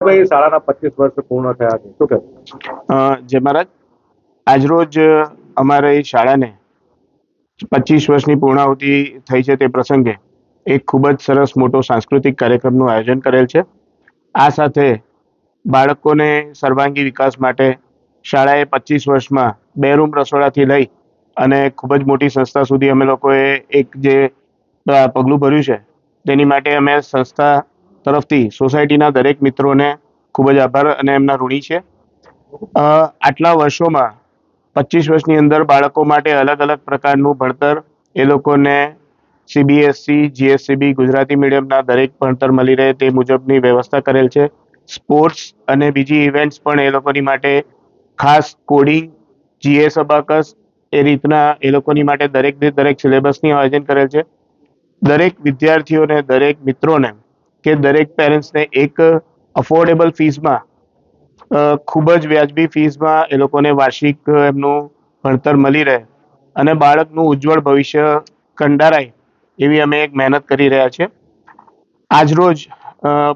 ભાઈ શાળાના પચીસ વર્ષ પૂર્ણ થયા છે. શું કહેશો? અ, જય મહારાજ આજરોજ અમારી શાળાને પચીસ વર્ષની પૂર્ણાહુતિ થઈ છે તે પ્રસંગે એક ખૂબ જ સરસ મોટો સાંસ્કૃતિક કાર્યક્રમનું આયોજન કરેલ છે. આ સાથે બાળકોને સર્વાંગી વિકાસ માટે શાળાએ પચીસ વર્ષમાં બે રૂમ રસોડાથી લઈ અને ખૂબ જ મોટી સંસ્થા સુધી અમે લોકોએ એક જે પગલું ભર્યું છે તેની માટે અમે સંસ્થા તરફથી સોસાયટીના દરેક મિત્રોને ખૂબ જ આભાર અને એમના ઋણી છે. આટલા વર્ષોમાં પચીસ વર્ષની અંદર બાળકો માટે અલગ અલગ પ્રકારનું ભણતર એ લોકોને સીબીએસસી જીએસસીબી ગુજરાતી મીડિયમના દરેક ભણતર મળી રહે તે મુજબની વ્યવસ્થા કરેલ છે. સ્પોર્ટ્સ અને બીજી ઇવેન્ટ્સ પણ એ લોકોની માટે ખાસ કોડિંગ જીએસ અબાકસ એ રીતના એ લોકોની માટે દરેક દરેક સિલેબસની આયોજન કરેલ છે. દરેક વિદ્યાર્થીઓને, દરેક મિત્રોને કે દરેક પેરેન્ટ્સને એક અફોર્ડેબલ ફીસમાં ખૂબ જ વ્યાજબી ફીસમાં એ લોકોને વાર્ષિક એમનું ભણતર મળી રહે અને બાળકનું ઉજ્જવળ ભવિષ્ય કંડારાય એવી અમે એક મહેનત કરી રહ્યા છીએ. આજરોજ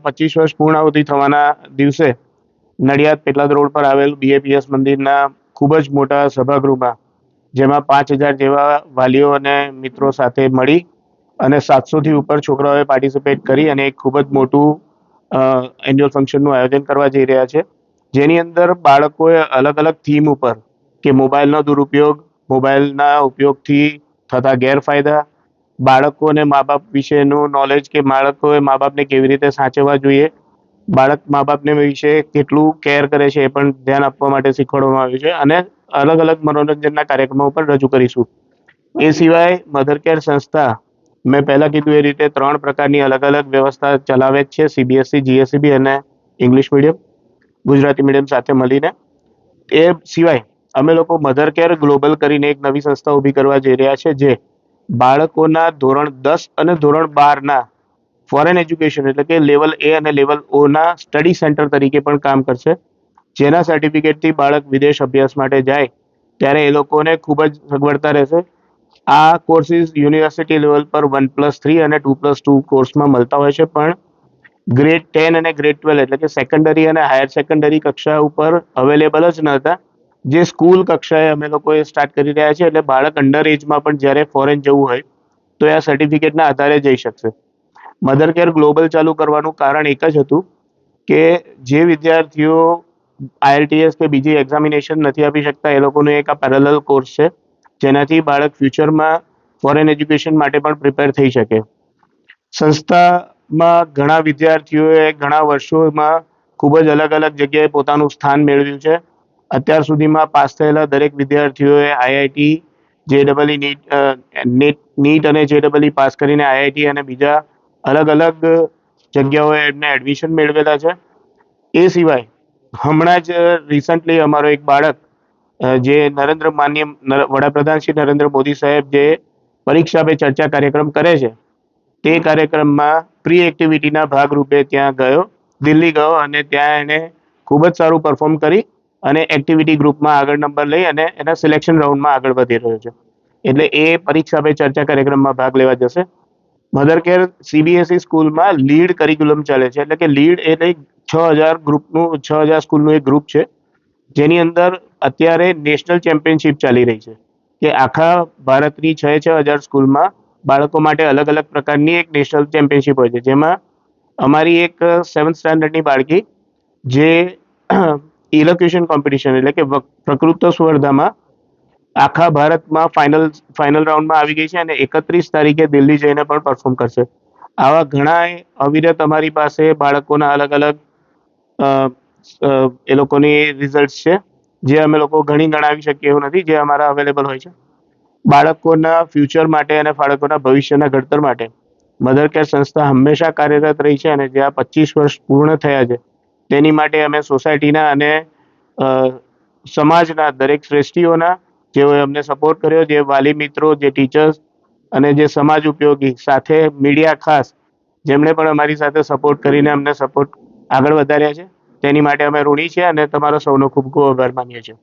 પચીસ વર્ષ પૂર્ણાહુતિ થવાના દિવસે નડિયાદ પેટલાદ રોડ પર આવેલ બીએપીએસ મંદિરના ખૂબ જ મોટા સભાગૃહમાં, જેમાં પાંચ હજાર જેવા વાલીઓ અને મિત્રો સાથે મળી અને સાતસોથી ઉપર છોકરાઓએ પાર્ટિસિપેટ કરી અને એક ખૂબ જ મોટું એન્યુઅલ ફંક્શનનું આયોજન કરવા જઈ રહ્યા છે. જેની અંદર બાળકોએ અલગ અલગ થીમ ઉપર, કે મોબાઈલનો દુરુપયોગ મોબાઈલના ઉપયોગથી થતા ગેરફાયદા, બાળકોને મા બાપ વિશેનું નોલેજ કે બાળકોએ મા બાપને કેવી રીતે સાચવવા જોઈએ, બાળક મા બાપને વિશે કેટલું કેર કરે છે એ પણ ધ્યાન આપવા માટે શીખવાડવામાં આવ્યું છે અને અલગ અલગ મનોરંજનના કાર્યક્રમો પણ રજૂ કરીશું. એ સિવાય મધર કેર સંસ્થા મેં પહેલાં કીધું એ રીતે ત્રણ પ્રકારની અલગ અલગ વ્યવસ્થા ચલાવે જ છે સીબીએસસી જીએસસીબી અને ઇંગ્લિશ મીડિયમ ગુજરાતી મીડિયમ સાથે મળીને. એ સિવાય અમે લોકો મધર કેર ગ્લોબલ કરીને એક નવી સંસ્થા ઊભી કરવા જઈ રહ્યા છે, જે બાળકોના ધોરણ દસ અને ધોરણ બારના ફોરેન એજ્યુકેશન એટલે કે લેવલ એ અને લેવલ ઓના સ્ટડી સેન્ટર તરીકે પણ કામ કરશે. જેના સર્ટિફિકેટથી બાળક વિદેશ અભ્યાસ માટે જાય, ત્યારે એ લોકોને ખૂબ જ સગવડતા રહેશે. આ કોર્સિસ યુનિવર્સિટી લેવલ પર વન પ્લસ થ્રી અને ટુ પ્લસ ટુ કોર્સમાં મળતા હોય છે, પણ ગ્રેડ ટેન અને ગ્રેડ ટ્વેલ્વ એટલે કે સેકન્ડરી અને હાયર સેકન્ડરી કક્ષા ઉપર અવેલેબલ જ ન હતા. જે સ્કૂલ કક્ષાએ અમે લોકોએ સ્ટાર્ટ કરી રહ્યા છીએ, એટલે બાળક અંડર એજમાં પણ જ્યારે ફોરેન જવું હોય, તો એ આ સર્ટિફિકેટના આધારે જઈ શકશે. મધર કેર ગ્લોબલ ચાલુ કરવાનું કારણ એક જ હતું કે જે વિદ્યાર્થીઓ આઈએલટીએસ કે બીજી એક્ઝામિનેશન નથી આપી શકતા, એ લોકોનો એક આ પેરેલલ કોર્સ છે. જેનાથી બાળક ફ્યુચરમાં ફોરેન એજ્યુકેશન માટે પણ પ્રિપેર થઈ શકે. સંસ્થામાં ઘણા વિદ્યાર્થીઓએ ઘણા વર્ષોમાં ખૂબ જ અલગ અલગ જગ્યાએ પોતાનું સ્થાન મેળવ્યું છે. અત્યાર સુધીમાં પાસ થયેલા દરેક વિદ્યાર્થીઓએ આઈઆઈટી જે ડબલ નીટ નીટ નીટ અને જે ડબલ પાસ કરીને આઈઆઈટી અને બીજા અલગ અલગ જગ્યાઓએ એમને એડમિશન મેળવેલા છે. એ સિવાય હમણાં જ રિસન્ટલી અમારો એક બાળક જે નરેન્દ્ર માન્ય વડાપ્રધાન શ્રી નરેન્દ્ર મોદી સાહેબ જે પરીક્ષા પે ચર્ચા કાર્યક્રમ કરે છે, તે કાર્યક્રમમાં પ્રી એક્ટિવિટીના ભાગરૂપે ત્યાં ગયો, દિલ્હી ગયો અને ત્યાં એણે ખૂબ જ સારું પરફોર્મ કરી અને એક્ટિવિટી ગ્રુપમાં આગળ નંબર લઈ અને એના સિલેક્શન રાઉન્ડમાં આગળ વધી રહ્યો છે. એટલે એ પરીક્ષા પે ચર્ચા કાર્યક્રમમાં ભાગ લેવા જશે. મધર કેર સીબીએસઈ સ્કૂલમાં લીડ કરિક્યુલમ ચાલે છે, એટલે કે લીડ એટલે છ હજાર ગ્રુપનું છ હજાર સ્કૂલનું એક ગ્રુપ છે, જેની અંદર અત્યારે નેશનલ ચેમ્પિયનશિપ ચાલી રહી છે. કે આખા ભારતની છ છ હજાર સ્કૂલમાં બાળકો માટે અલગ અલગ પ્રકારની એક નેશનલ ચેમ્પિયનશિપ હોય છે. જેમાં અમારી એક સેવન્થ સ્ટાન્ડર્ડની બાળકી જે ઇલોક્યુશન કોમ્પિટિશન એટલે કે પ્રકૃત સ્પર્ધામાં આખા ભારતમાં ફાઇનલ ફાઇનલ રાઉન્ડમાં આવી ગઈ છે અને એકત્રીસ તારીખે દિલ્હી જઈને પણ પરફોર્મ કરશે. આવા ઘણા અવિરત અમારી પાસે બાળકોના અલગ અલગ એ લોકોની રિઝલ્ટ છે. જે અમે લોકો ઘણી ગણાવી શકીએ એવું નથી, જે અમારા અવેલેબલ હોય છે. બાળકોના ફ્યુચર માટે અને બાળકોના ભવિષ્યના ઘડતર માટે. મધર કેર સંસ્થા હંમેશા કાર્યરત રહી છે અને જે આ પચીસ વર્ષ પૂર્ણ થયા છે, તેની માટે અમે સોસાયટીના અને સમાજના દરેક શ્રેષ્ઠીઓના જેઓએ અમને સપોર્ટ કર્યો, જે વાલી મિત્રો, જે ટીચર્સ અને જે સમાજ ઉપયોગી સાથે મીડિયા ખાસ, જેમણે પણ અમારી સાથે સપોર્ટ કરીને અમને સપોર્ટ આગળ વધાર્યા છે. તેની માટે અમે ઋણી છીએ અને તમારો સૌનો ખૂબ ખૂબ આભાર માનીએ છીએ.